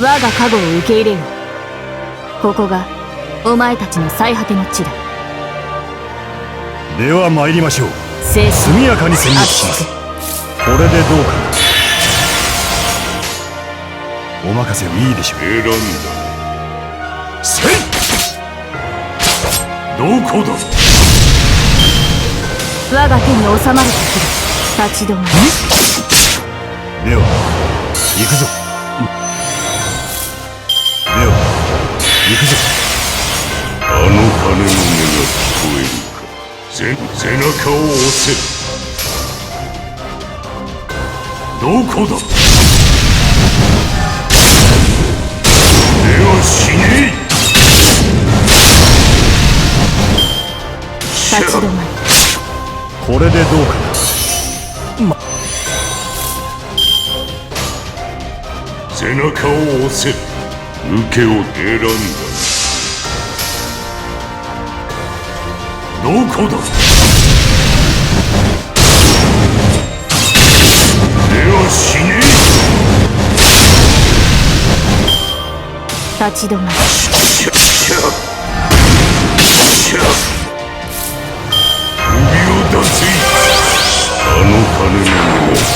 我が加護を受け入れよ。ここがお前たちの最果ての地だ。では参りましょう。精速やかに戦撃します。これでどうか。なお任せをいいでしょう。選んだ。せいどこだ？我が手に収まる時だ。立ち止まるでは行くぞ背背中を押せ。どこだ？では死ね。立ち止まるこれでどうか背中を押せ。受けを選んだどこだでは死ね立ち止まるしゃしゃしゃ首を出せあの鐘の音が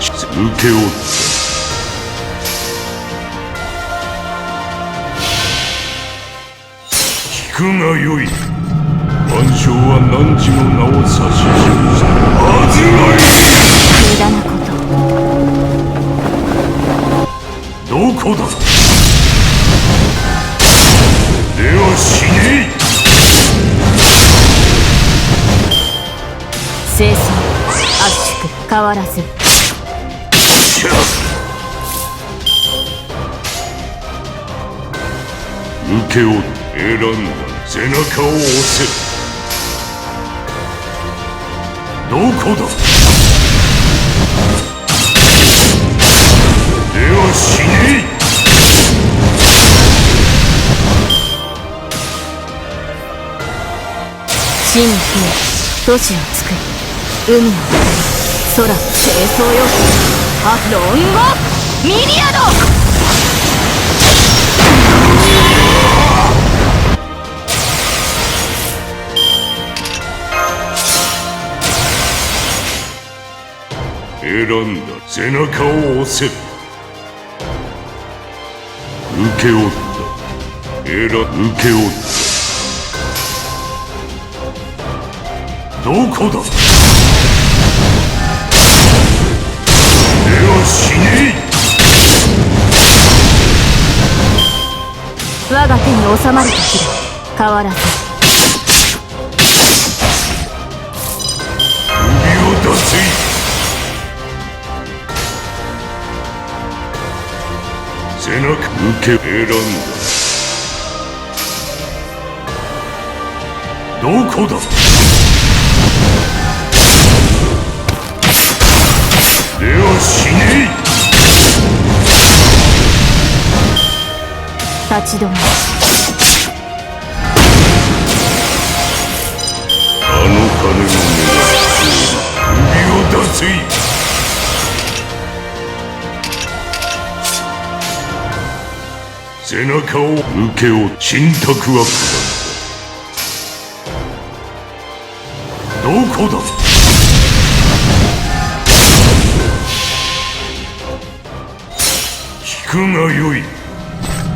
聞こえる受け負ったくがよい万象は汝の名を指し示したはず無駄なことどこだでは死ね清掃圧縮変わらず。しゃ受けを選んだ。背中を押せ。どこだ?では死ね。地に増え都市を作り海を渡り空を清掃よ。アロンゴミリアド！選んだ背中を押せ受け負った選受け負った。どこだ？では死ね我が手に収まる時だ。変わらず。背中受け選んだ。どこだ？ではしねえ立ち止まり背中を受けを信託は下ったどこだ聞くがよい。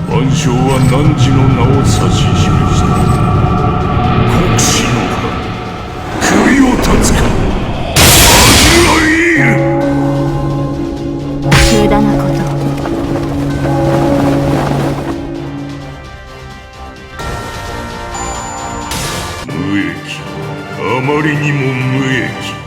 万象は汝の名を指し示し無益あまりにも無益。